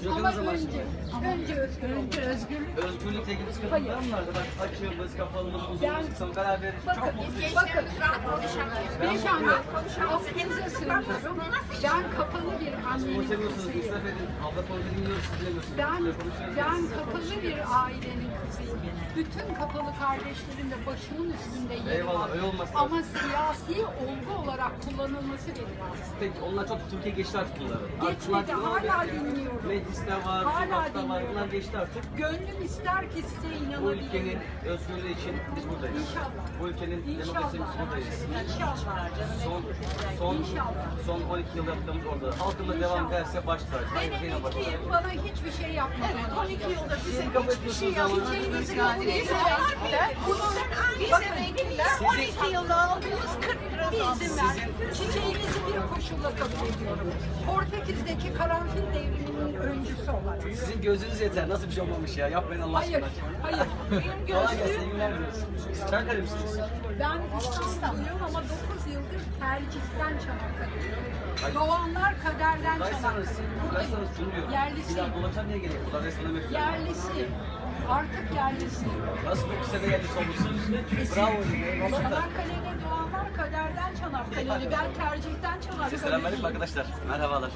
Özgürlük Ama önce, önce özgür Önce özgürlük. Özgürlükle ilgili sıkıntılar mı vardı? Bak açığımız, kapalımız, Ben- uzunumuz, son karar verici. Çok Bakın, mutluyum. bakın. rahat konuşamıyor. Beyefendi, konuşamıyor. affınıza sığınıyorum. Ben kapalı bir annenin Konuşamıyorsunuz, kızıyım. israf edin. Abla dinliyoruz, siz dinlemiyorsunuz. Ben, ben kapalı bir ailenin kızıyım. Bütün kapalı kardeşlerin de başımın üstünde yeri Eyvallah, var. öyle olması Ama siyasi olgu olarak kullanılması benim. Peki onlar çok Türkiye geçti artık bunları. Geçmedi, hala dinliyorum. Mecliste var, Hala sokakta var, dinliyorum. bunlar geçti artık. Gönlüm ister ki size Bu inanabilirim. ülkenin özgürlüğü için biz buradayız. İnşallah. Bu ülkenin demokrasisi İnşallah. biz buradayız. İnşallah. Son, son, İnşallah. son 12 yıl yaptığımız orada. Halkımız devam İnşallah. ederse baş tacı. Ben Yine baş tacı. emekliyim, bana hiçbir şey yapmadınız. 12 yılda bize hiçbir şey ama. yapmadınız. kabul edeceğim. Biz emekliler 12 izin ver. Çiçeğinizi bir koşulla kabul ediyorum. Portekiz'deki karanfil devriminin öncüsü olarak. Sizin gözünüz yeter. Nasıl bir şey olmamış ya? Yapmayın Allah Hayır, aşkına. hayır. Benim Kolay gelsin, iyi gözlüğüm, günler diliyoruz. Çankırı mısınız? ben İstanbulluyum ama 9 yıldır tercihten Çanakkale'yim. Doğanlar kaderden Çanakkale. buradaysanız şunu diyorum. Bir Yerlisiyim. daha dolaşan niye gerek? Burada resmen emek veriyorum. Yerlisiyim. Artık yerlisiyim. Nasıl bu sene yerlisi olmuşsunuz? Bravo. Eyvallah Çanakkale'li. Ben tercihten Çanakkale'liyim. Selamünaleyküm arkadaşlar. Merhabalar.